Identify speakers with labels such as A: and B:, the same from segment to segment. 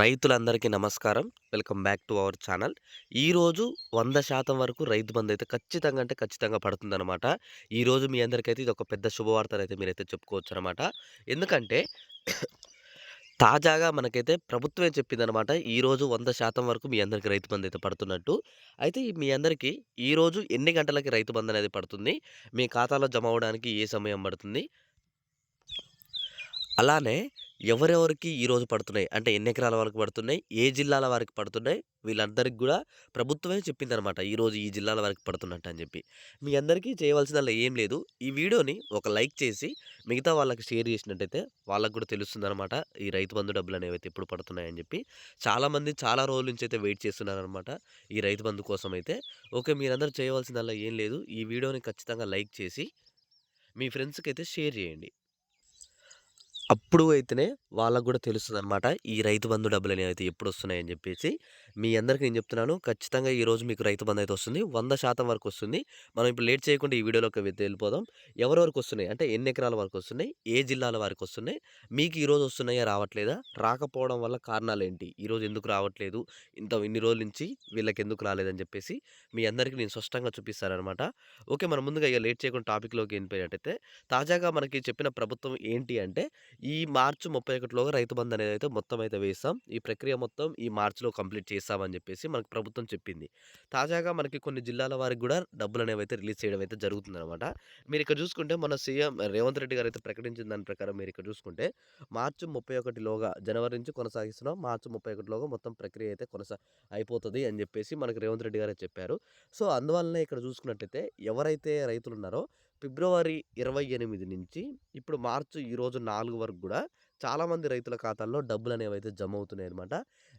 A: రైతులందరికీ నమస్కారం. Welcome back to our channel. ఈరోజు వంద శాతం వరకు రైతు బంధు అయితే ఖచ్చితంగా అంటే ఖచ్చితంగా పడుతుందన్నమాట. ఈరోజు మీ అందరికైతే ఇది ఒక పెద్ద శుభవార్తనైతే మీరైతే చెప్పుకోవచ్చు అనమాట ఎందుకంటే తాజాగా మనకైతే ప్రభుత్వమే చెప్పిందనమాట ఈరోజు వంద శాతం వరకు మీ అందరికి రైతు బంధు అయితే పడుతున్నట్టు. అయితే మీ అందరికీ ఈరోజు ఎన్ని గంటలకి రైతు బంధు అనేది పడుతుంది? మీ ఖాతాలో జమ అవ్వడానికి ఏ సమయం పడుతుంది? అలానే ఎవరెవరికి ఈరోజు పడుతున్నాయి? అంటే ఎన్ని ఎకరాల వరకు పడుతున్నాయి? ఏ జిల్లాల వారికి పడుతున్నాయి? వీళ్ళందరికి కూడా ప్రభుత్వమే చెప్పిందనమాట ఈరోజు ఈ జిల్లాల వరకు పడుతున్నట్టు అని చెప్పి. మీ అందరికీ చేయవలసిందల్లా ఏం లేదు. ఈ వీడియోని ఒక లైక్ చేసి మిగతా వాళ్ళకి షేర్ చేసినట్టయితే వాళ్ళకు కూడా తెలుస్తుందనమాట ఈ రైతు బంధు డబ్బులు అనేవి అయితే ఎప్పుడు పడుతున్నాయని చెప్పి. చాలామంది చాలా రోజుల నుంచి అయితే వెయిట్ చేస్తున్నారనమాట ఈ రైతు బంధు కోసం అయితే. ఓకే మీరందరూ చేయవలసిందల్లా ఏం లేదు. ఈ వీడియోని ఖచ్చితంగా లైక్ చేసి మీ ఫ్రెండ్స్కి అయితే షేర్ చేయండి. అప్పుడు అయితేనే వాళ్ళకు కూడా తెలుస్తుంది అనమాట ఈ రైతు బంధు డబ్బులని అయితే ఎప్పుడు వస్తున్నాయని చెప్పేసి మీ అందరికి నేను చెప్తున్నాను. ఖచ్చితంగా ఈరోజు మీకు రైతు బంధు వస్తుంది. 100% వరకు వస్తుంది. మనం ఇప్పుడు లేట్ చేయకుండా ఈ వీడియోలోకి వెళ్ళిపోదాం వెళ్ళిపోదాం. ఎవరెవరికి వస్తున్నాయి? అంటే ఎన్ని ఎకరాల వరకు వస్తున్నాయి? ఏ జిల్లాల వరకు వస్తున్నాయి? మీకు ఈరోజు వస్తున్నాయా? రావట్లేదా? రాకపోవడం వల్ల కారణాలు ఏంటి ఈరోజు ఎందుకు రావట్లేదు? ఇంత ఇన్ని రోజుల నుంచి వీళ్ళకి ఎందుకు రాలేదని చెప్పేసి మీ అందరికీ నేను స్పష్టంగా చూపిస్తానమాట ఓకే. మనం ముందుగా ఇక లేట్ చేయకుండా టాపిక్‌లోకి వెళ్ళిపోయినట్టయితే తాజాగా మనకి చెప్పిన ప్రభుత్వం ఏంటి అంటే ఈ మార్చి 31లోగా రైతు బంధు అయితే మొత్తం అయితే వేస్తాం. ఈ ప్రక్రియ మొత్తం ఈ మార్చ్‌లో కంప్లీట్ చేస్తామని చెప్పేసి మనకు ప్రభుత్వం చెప్పింది. తాజాగా మనకి కొన్ని జిల్లాల వారికి కూడా డబ్బులు అనేవి అయితే రిలీజ్ చేయడం అయితే జరుగుతుందనమాట. ఇక్కడ చూసుకుంటే మన సీఎం రేవంత్ రెడ్డి గారు అయితే ప్రకటించిన దాని ప్రకారం మీరు ఇక్కడ చూసుకుంటే మార్చి 31లోగా జనవరి నుంచి కొనసాగిస్తున్నాం. మార్చి 31లోగా మొత్తం ప్రక్రియ అయితే కొనసా అయిపోతుంది అని చెప్పేసి మనకు రేవంత్ రెడ్డి గారే చెప్పారు. సో, అందువల్లనే ఇక్కడ చూసుకున్నట్టయితే ఎవరైతే రైతులు ఉన్నారో ఫిబ్రవరి 28 నుంచి ఇప్పుడు మార్చి ఈరోజు నాలుగు వరకు కూడా చాలామంది రైతుల ఖాతాల్లో డబ్బులు అనేవి అయితే జమ అవుతున్నాయన్నమాట.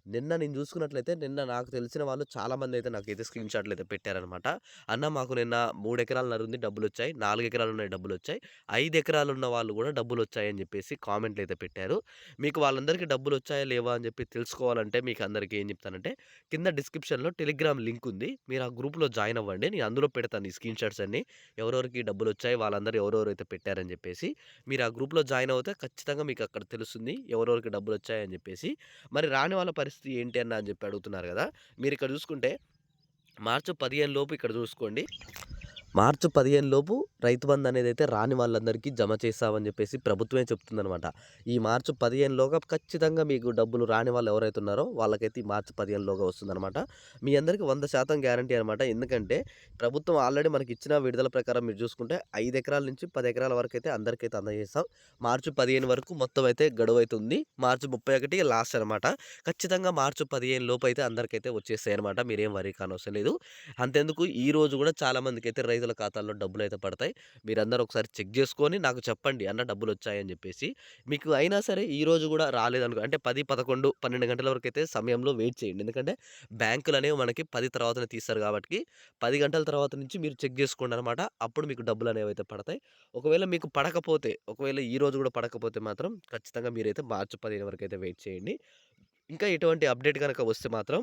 A: నిన్న నేను చూసుకున్నట్లయితే నిన్న నాకు తెలిసిన వాళ్ళు చాలామందైతే నాకైతే స్క్రీన్ షాట్లు అయితే పెట్టారనమాట. అన్న మాకు నిన్న 3 ఎకరాలన్నర ఉంది డబ్బులొచ్చాయి. 4 ఎకరాలున్నాయి డబ్బులొచ్చాయి. 5 ఎకరాలున్న వాళ్ళు కూడా డబ్బులు వచ్చాయని చెప్పేసి కామెంట్లు అయితే పెట్టారు. మీకు వాళ్ళందరికీ డబ్బులు వచ్చాయా లేవా? అని చెప్పి తెలుసుకోవాలంటే మీకు అందరికి ఏం చెప్తానంటే కింద డిస్క్రిప్షన్‌లో టెలిగ్రామ్ లింక్ ఉంది. మీరు ఆ గ్రూప్‌లో జాయిన్ అవ్వండి. నేను అందులో పెడతాను ఈ స్క్రీన్ షాట్స్ అన్నీ. ఎవరెవరికి డబ్బులు వచ్చాయి వాళ్ళందరూ ఎవరెవరైతే పెట్టారని చెప్పేసి మీరు ఆ గ్రూప్‌లో జాయిన్ అవుతే ఖచ్చితంగా మీకు అక్కడ తెలుస్తుంది. ఎవరెవరికి డబ్బులు వచ్చాయని చెప్పేసి మరి రాని వాళ్ళ పరిస్థితి ఏంటి అన్న అని చెప్పి అడుగుతున్నారు కదా మీరు ఇక్కడ చూసుకుంటే మార్చి 15 లోపు ఇక్కడ చూసుకోండి. మార్చి 15 లోపు రైతు బంధు అయితే రాని వాళ్ళందరికీ జమ చేస్తామని చెప్పేసి ప్రభుత్వమే చెప్తుందనమాట. ఈ మార్చి 15 లోగా ఖచ్చితంగా మీకు డబ్బులు రాని వాళ్ళు ఎవరైతే ఉన్నారో వాళ్ళకైతే ఈ మార్చి 15 లోగా వస్తుందనమాట. మీ అందరికి 100% గ్యారంటీ అనమాట. ఎందుకంటే ప్రభుత్వం ఆల్రెడీ మనకి ఇచ్చిన విడుదల ప్రకారం మీరు చూసుకుంటే ఐదు ఎకరాల నుంచి పది ఎకరాల వరకు అయితే అందరికైతే అందజేస్తాం. మార్చి 15 వరకు మొత్తం అయితే గడువు అవుతుంది మార్చి 31 లాస్ట్ అనమాట. ఖచ్చితంగా మార్చి పదిహేను లోపు అయితే అందరికైతే వచ్చేస్తాయి అనమాట మీరేం వరీ కానవసరం లేదు. అంతెందుకు ఈరోజు అయితే రైతు రైతుల ఖాతాల్లో అయితే పడతాయి. మీరందరూ ఒకసారి చెక్ చేసుకొని నాకు చెప్పండి అన్న డబ్బులు వచ్చాయని చెప్పేసి మీకు అయినా సరే ఈరోజు కూడా రాలేదనుకో అంటే 10, 11, 12 గంటల వరకు అయితే సమయంలో వెయిట్ చేయండి. ఎందుకంటే బ్యాంకులు అనేవి మనకి పది తర్వాతనే తీస్తారు కాబట్టి పది గంటల తర్వాత నుంచి మీరు చెక్ చేసుకోండి అనమాట అప్పుడు మీకు డబ్బులు అనేవి అయితే పడతాయి. ఒకవేళ మీకు పడకపోతే ఒకవేళ ఈరోజు కూడా పడకపోతే మాత్రం ఖచ్చితంగా మీరైతే మార్చి పదిహేను వరకు అయితే వెయిట్ చేయండి. ఇంకా ఎటువంటి అప్డేట్ కనుక వస్తే మాత్రం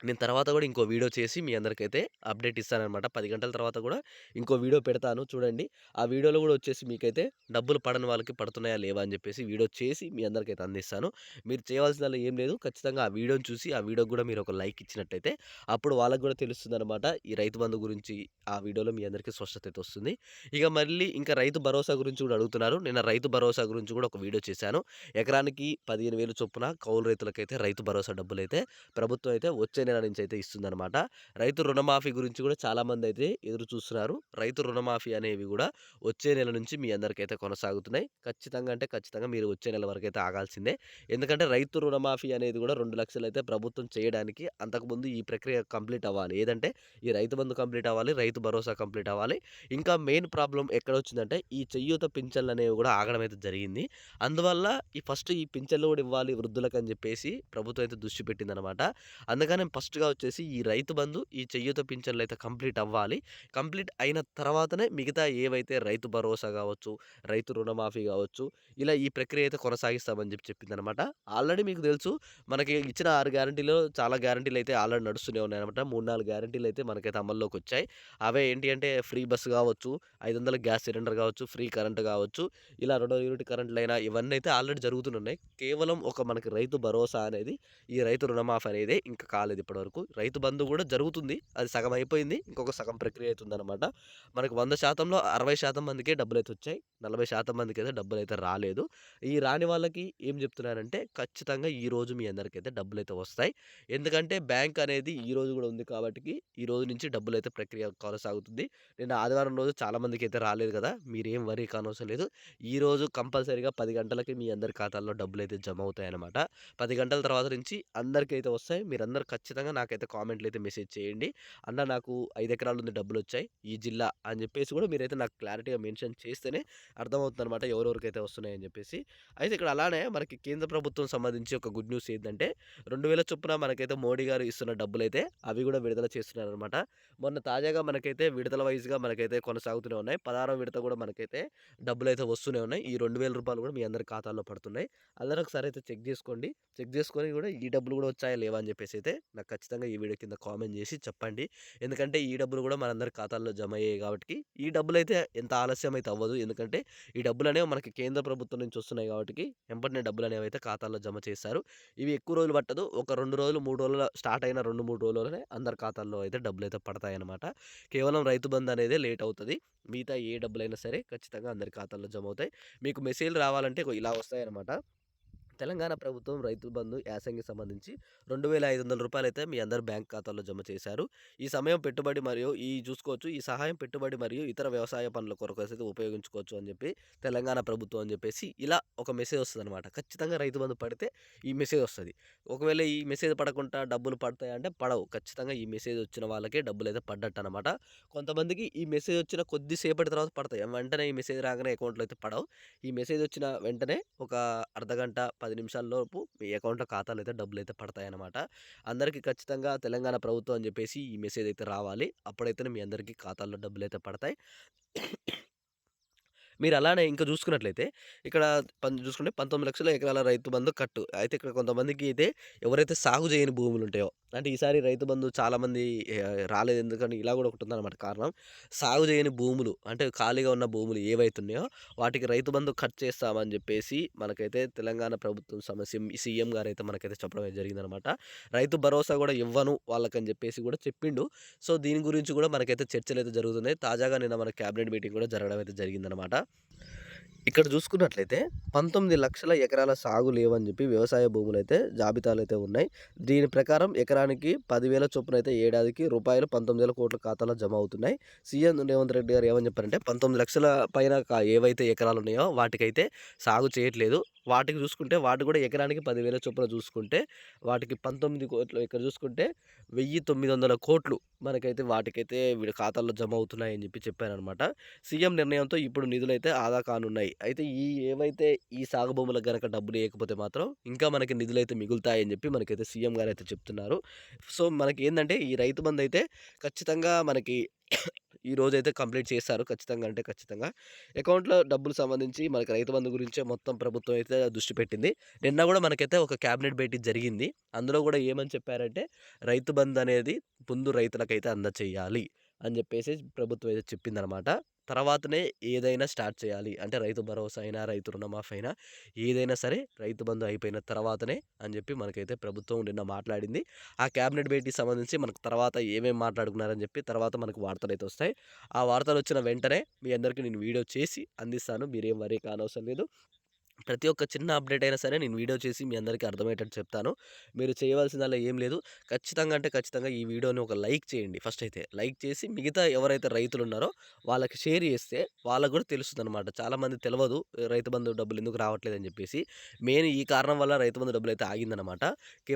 A: నేను తర్వాత కూడా ఇంకో వీడియో చేసి మీ అందరికైతే అప్డేట్ ఇస్తానమాట పది గంటల తర్వాత కూడా ఇంకో వీడియో పెడతాను చూడండి. ఆ వీడియోలో కూడా వచ్చేసి మీకైతే డబ్బులు పడని వాళ్ళకి పడుతున్నాయా? లేవా? అని చెప్పేసి వీడియో చేసి మీ అందరికైతే అందిస్తాను. మీరు చేయవలసిందల్లా ఏం లేదు. ఖచ్చితంగా ఆ వీడియోని చూసి ఆ వీడియోకి కూడా మీరు ఒక లైక్ ఇచ్చినట్టయితే అప్పుడు వాళ్ళకి కూడా తెలుస్తుందనమాట. ఈ రైతు బంధు గురించి ఆ వీడియోలో మీ అందరికీ స్పష్టత అయితే వస్తుంది. ఇక మళ్ళీ ఇంకా రైతు భరోసా గురించి కూడా అడుగుతున్నారు. నేను రైతు భరోసా గురించి కూడా ఒక వీడియో చేశాను. ఎకరానికి 15,000 చొప్పున కౌలు రైతులకైతే రైతు భరోసా డబ్బులు అయితే ప్రభుత్వం అయితే వచ్చే నెల నుంచి అయితే ఇస్తుందనమాట. రైతు రుణమాఫీ గురించి కూడా చాలామంది అయితే ఎదురు చూస్తున్నారు. రైతు రుణమాఫీ అనేవి కూడా వచ్చే నెల నుంచి మీ అందరికైతే కొనసాగుతున్నాయి. ఖచ్చితంగా అంటే ఖచ్చితంగా మీరు వచ్చే నెల వరకు అయితే ఆగాల్సిందే. ఎందుకంటే రైతు రుణమాఫీ అనేది కూడా రెండు లక్షలు అయితే ప్రభుత్వం చేయడానికి అంతకుముందు ఈ ప్రక్రియ కంప్లీట్ అవ్వాలి. ఏదంటే ఈ రైతు బంధు కంప్లీట్ అవ్వాలి. రైతు భరోసా కంప్లీట్ అవ్వాలి. ఇంకా మెయిన్ ప్రాబ్లం ఎక్కడ వచ్చిందంటే ఈ చేయూత పింఛన్లనేవి కూడా ఆగడం అయితే జరిగింది. అందువల్ల ఈ ఫస్ట్ ఈ పింఛన్లు కూడా ఇవ్వాలి వృద్ధులకని చెప్పేసి ప్రభుత్వం అయితే దృష్టి పెట్టిందనమాట. అందుకని ఫస్ట్‌గా వచ్చేసి ఈ రైతు బంధు, ఈ చేయూత పింఛన్‌లయితే కంప్లీట్ అవ్వాలి. కంప్లీట్ అయిన తర్వాతనే మిగతా ఏవైతే రైతు భరోసా కావచ్చు రైతు రుణమాఫీ కావచ్చు ఇలా ఈ ప్రక్రియ అయితే కొనసాగిస్తామని చెప్పి చెప్పిందనమాట. ఆల్రెడీ మీకు తెలుసు మనకి ఇచ్చిన ఆరు గ్యారంటీలో చాలా గ్యారంటీలు అయితే ఆల్రెడీ నడుస్తూనే ఉన్నాయన్నమాట. మూడు నాలుగు గ్యారంటీలు అయితే మనకైతే అమల్లోకొచ్చాయి. అవే ఏంటి అంటే ఫ్రీ బస్సు కావచ్చు ఐదు వందల గ్యాస్ సిలిండర్ కావచ్చు ఫ్రీ కరెంట్ కావచ్చు ఇలా రెండో యూనిట్ కరెంట్‌లైనా ఇవన్నీ అయితే ఆల్రెడీ జరుగుతున్నాయి కేవలం ఒక మనకి రైతు భరోసా అనేది, ఈ రైతు రుణమాఫీ అనేది ఇంకా కాలేదు ఇప్పటివరకు. రైతు బంధు కూడా జరుగుతుంది. అది సగం అయిపోయింది. ఇంకొక సగం ప్రక్రియ అయితుందనమాట. మనకు వంద శాతంలో అరవై శాతం మందికే డబ్బులు అయితే వచ్చాయి. నలభై శాతం మందికి అయితే డబ్బులు అయితే రాలేదు. ఈ రాని వాళ్ళకి ఏం చెప్తున్నానంటే ఖచ్చితంగా ఈరోజు మీ అందరికైతే అయితే వస్తాయి. ఎందుకంటే బ్యాంక్ అనేది ఈ రోజు కూడా ఉంది కాబట్టి ఈ రోజు నుంచి డబ్బులైతే ప్రక్రియ కొనసాగుతుంది. నేను ఆదివారం రోజు చాలామందికి అయితే రాలేదు కదా మీరేం వరీ కానవసరం లేదు. ఈ రోజు కంపల్సరీగా పది గంటలకి మీ అందరి ఖాతాల్లో డబ్బులు అయితే జమ అవుతాయి అనమాట పది గంటల తర్వాత నుంచి అందరికైతే వస్తాయి. మీరందరూ ఖచ్చితంగా ఖచ్చితంగా నాకైతే కామెంట్‌లయితే మెసేజ్ చేయండి. అన్న నాకు ఐదు ఎకరాలు డబ్బులు వచ్చాయి ఈ జిల్లా అని చెప్పేసి కూడా మీరైతే నాకు క్లారిటీగా మెన్షన్ చేస్తేనే అర్థమవుతుంది అనమాట ఎవరెవరికైతే వస్తున్నాయని చెప్పేసి అయితే ఇక్కడ అలానే మనకి కేంద్ర ప్రభుత్వం సంబంధించి ఒక గుడ్ న్యూస్ ఏంటంటే రెండు వేల చొప్పున మనకైతే మోడీ గారు ఇస్తున్న డబ్బులైతే అవి కూడా విడుదల చేస్తున్నారనమాట. మొన్న తాజాగా మనకైతే విడుదల వైస్‌గా మనకైతే కొనసాగుతూనే ఉన్నాయి. 16వ విడత కూడా మనకైతే డబ్బులు అయితే వస్తూనే ఉన్నాయి. ఈ రెండు వేల రూపాయలు కూడా మీ అందరి ఖాతాల్లో పడుతున్నాయి. అందరూ ఒకసారి అయితే చెక్ చేసుకోండి చెక్ చేసుకొని కూడా ఈ డబ్బులు కూడా వచ్చాయా లేవా అని చెప్పేసి అయితే నాకు ఖచ్చితంగా ఈ వీడియో కింద కామెంట్ చేసి చెప్పండి. ఎందుకంటే ఈ డబ్బులు కూడా మనందరి ఖాతాల్లో జమ అయ్యాయి కాబట్టి ఈ డబ్బులు అయితే ఎంత ఆలస్యం అయితే అవ్వదు. ఎందుకంటే ఈ డబ్బులు అనేవి మనకి కేంద్ర ప్రభుత్వం నుంచి వస్తున్నాయి కాబట్టి వెంపిటనే డబ్బులు అనేవి అయితే ఖాతాల్లో జమ చేస్తారు. ఇవి ఎక్కువ రోజులు పట్టదు. ఒక రెండు రోజులు, మూడు రోజుల్లో స్టార్ట్ అయిన 2, 3 రోజుల్లోనే అందరి ఖాతాల్లో అయితే డబ్బులు అయితే పడతాయి పడతాయన్నమాట. కేవలం రైతు బంధు అనేది లేట్ అవుతుంది మిగతా ఏ డబ్బులైనా సరే ఖచ్చితంగా అందరి ఖాతాల్లో జమ అవుతాయి. మీకు మెసేజ్‌లు రావాలంటే ఇలా వస్తాయన్నమాట. తెలంగాణ ప్రభుత్వం రైతు బంధు యాసంగి సంబంధించి రెండు వేల ఐదు వందల రూపాయలు అయితే మీ అందరి బ్యాంక్ ఖాతాల్లో జమ చేశారు. ఈ సమయం పెట్టుబడి మరియు ఈ చూసుకోవచ్చు. ఈ సహాయం పెట్టుబడి మరియు ఇతర వ్యవసాయ పనుల కొరకు అయితే ఉపయోగించుకోవచ్చు అని చెప్పి తెలంగాణ ప్రభుత్వం అని చెప్పేసి ఇలా ఒక మెసేజ్ వస్తుంది అనమాట ఖచ్చితంగా రైతు బంధు పడితే ఈ మెసేజ్ వస్తుంది ఒకవేళ ఈ మెసేజ్ పడకుండా డబ్బులు పడతాయంటే పడవు. ఖచ్చితంగా ఈ మెసేజ్ వచ్చిన వాళ్ళకే పడ్డట్టు అనమాట కొంతమందికి ఈ మెసేజ్ వచ్చిన కొద్దిసేపటి తర్వాత పడతాయి. వెంటనే ఈ మెసేజ్ రాగానే అకౌంట్‌లో అయితే పడవు. ఈ మెసేజ్ వచ్చిన వెంటనే ఒక అర్ధగంట, పది నిమిషాల్లోపు మీ అకౌంట్‌లో ఖాతాలో అయితే డబ్బులు అయితే పడతాయి పడతాయన్నమాట. అందరికీ ఖచ్చితంగా తెలంగాణ ప్రభుత్వం అని చెప్పేసి ఈ మెసేజ్ అయితే రావాలి. అప్పుడైతేనే మీ అందరికీ ఖాతాల్లో అయితే పడతాయి. మీరు అలానే ఇంకా చూసుకున్నట్లయితే ఇక్కడ చూసుకుంటే చూసుకుంటే 19,00,000 ఎకరాల రైతు బంధు కట్టు. అయితే ఇక్కడ కొంతమందికి అయితే ఎవరైతే సాగు చేయని భూములు ఉంటాయో అంటే ఈసారి రైతు బంధు చాలామంది రాలేదు ఎందుకని ఇలా కూడా ఒకటి ఉందన్నమాట కారణం. సాగు చేయని భూములు అంటే ఖాళీగా ఉన్న భూములు ఏవైతే ఉన్నాయో వాటికి రైతు బంధు కట్ చేస్తామని చెప్పేసి మనకైతే తెలంగాణ ప్రభుత్వం సమస్య సీఎం గారు అయితే మనకైతే చెప్పడం అయితే జరిగిందనమాట. రైతు భరోసా కూడా ఇవ్వను వాళ్ళకని చెప్పేసి కూడా చెప్పిండు. సో దీని గురించి కూడా మనకైతే చర్చలైతే జరుగుతున్నాయి. తాజాగా నిన్న మన క్యాబినెట్ మీటింగ్ కూడా జరగడం అయితే జరిగిందనమాట. ఇక్కడ చూసుకున్నట్లయితే 19,00,000 ఎకరాల సాగు లేవని చెప్పి వ్యవసాయ భూములైతే జాబితాలైతే ఉన్నాయి. దీని ప్రకారం ఎకరానికి పదివేల చొప్పున అయితే ఏడాదికి రూపాయలు పంతొమ్మిది వేల కోట్ల ఖాతాలో జమ అవుతున్నాయి. సీఎం రేవంత్ రెడ్డి గారు ఏమని చెప్పారంటే 19,00,000 పైన ఏవైతే ఎకరాలు ఉన్నాయో వాటికైతే సాగు చేయట్లేదు. వాటికి చూసుకుంటే వాటి కూడా ఎకరానికి పదివేల చొప్పున చూసుకుంటే వాటికి పంతొమ్మిది కోట్లు ఇక్కడ చూసుకుంటే 1,900,00,00,000 మనకైతే వాటికైతే వీడి ఖాతాల్లో జమ అవుతున్నాయని జెప్పి చెప్పారనమాట. సీఎం నిర్ణయంతో ఇప్పుడు నిధులైతే ఆదా కానున్నాయి. అయితే ఈ ఏవైతే ఈ సాగు భూములకు గనక డబ్బులు వేయకపోతే మాత్రం ఇంకా మనకి నిధులైతే మిగులుతాయని చెప్పి మనకైతే సీఎం గారైతే చెప్తున్నారు. సో మనకి ఏంటంటే ఈ రైతు బంధైతే ఖచ్చితంగా మనకి ఈ రోజైతే కంప్లీట్ చేస్తారు. ఖచ్చితంగా అంటే ఖచ్చితంగా. అకౌంట్‌లో డబ్బులు సంబంధించి మనకి రైతు బంధు గురించే మొత్తం ప్రభుత్వం అయితే దృష్టి పెట్టింది. నిన్న కూడా మనకైతే ఒక క్యాబినెట్ భేటీ జరిగింది. అందులో కూడా ఏమని చెప్పారంటే రైతు బంధు అనేది ముందు రైతులకైతే అందచేయాలి అని చెప్పేసి ప్రభుత్వం అయితే చెప్పిందనమాట. తర్వాతనే ఏదైనా స్టార్ట్ చేయాలి. అంటే రైతు భరోసా అయినా, రైతు రుణమాఫీ అయినా ఏదైనా సరే రైతు బంధు అయిపోయిన తర్వాతనే అని చెప్పి మనకైతే ప్రభుత్వం నిన్న మాట్లాడింది. ఆ క్యాబినెట్ భేటీకి సంబంధించి మనకు తర్వాత ఏమేమి మాట్లాడుకున్నారని చెప్పి తర్వాత మనకు వార్తలైతే వస్తాయి. ఆ వార్తలు వచ్చిన వెంటనే మీ అందరికీ నేను వీడియో చేసి అందిస్తాను. మీరేం వరే కానవసరం లేదు. ప్రతి ఒక్క చిన్న అప్డేట్ అయినా సరే నేను వీడియో చేసి మీ అందరికీ అర్థమయ్యేటట్టు చెప్తాను. మీరు చేయవలసిందల్లా ఏం లేదు. ఖచ్చితంగా అంటే ఖచ్చితంగా ఈ వీడియోని ఒక లైక్ చేయండి ఫస్ట్ అయితే. లైక్ చేసి మిగతా ఎవరైతే రైతులున్నారో వాళ్ళకి షేర్ చేస్తే వాళ్ళకు కూడా తెలుస్తుంది అనమాట చాలామంది తెలియదు రైతు బంధు డబ్బులు ఎందుకు రావట్లేదని చెప్పేసి మెయిన్ ఈ కారణం వల్ల రైతు బంధు అయితే ఆగిందనమాట.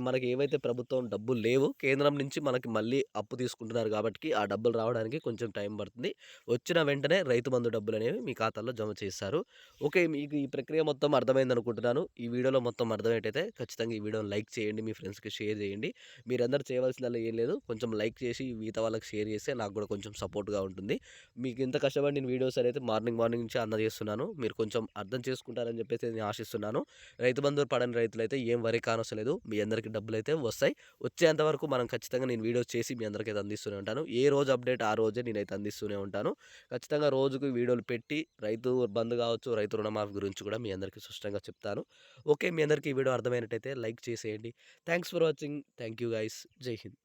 A: మనకి ఏవైతే ప్రభుత్వం డబ్బులు లేవు కేంద్రం నుంచి మనకి మళ్ళీ అప్పు తీసుకుంటున్నారు కాబట్టి ఆ డబ్బులు రావడానికి కొంచెం టైం పడుతుంది. వచ్చిన వెంటనే రైతు బంధు డబ్బులనేవి మీ ఖాతాల్లో జమ చేస్తారు. ఓకే. మీకు ఈ ప్రక్రియ మొత్తం మొత్తం అర్థమైందనుకుంటున్నాను. ఈ వీడియోలో మొత్తం అర్థమయ్యేటైతే ఖచ్చితంగా ఈ వీడియోని లైక్ చేయండి. మీ ఫ్రెండ్స్‌కి షేర్ చేయండి. మీరందరూ చేయవలసిందల్లా ఏం లేదు. కొంచెం లైక్ చేసి మిగతా వాళ్ళకి షేర్ చేస్తే నాకు కూడా కొంచెం సపోర్ట్‌గా ఉంటుంది. మీకు ఇంత కష్టపడి నేను వీడియోస్ అనేది మార్నింగ్ మార్నింగ్ నుంచి అందజేస్తున్నాను మీరు కొంచెం అర్థం చేసుకుంటారని చెప్పేసి నేను ఆశిస్తున్నాను. రైతు బంధువు పడని రైతులైతే ఏం వరి కానవసరం మీ అందరికీ డబ్బులు అయితే వస్తాయి. వచ్చేంత వరకు మనం ఖచ్చితంగా నేను వీడియోస్ చేసి మీ అందరికైతే అందిస్తూనే ఉంటాను. ఏ రోజు అప్డేట్ ఆ రోజే నేనైతే అందిస్తూనే ఉంటాను. ఖచ్చితంగా రోజుకు వీడియోలు పెట్టి రైతు బంధు కావచ్చు, రైతు రుణమాఫీ గురించి కూడా మీ అందరికీ మీకు స్పష్టంగా చెప్తాను. ఓకే మీ అందరికీ ఈ వీడియో అర్థమైనట్టయితే లైక్ చేసేయండి. Thanks for watching. Thank you guys. జై హింద్.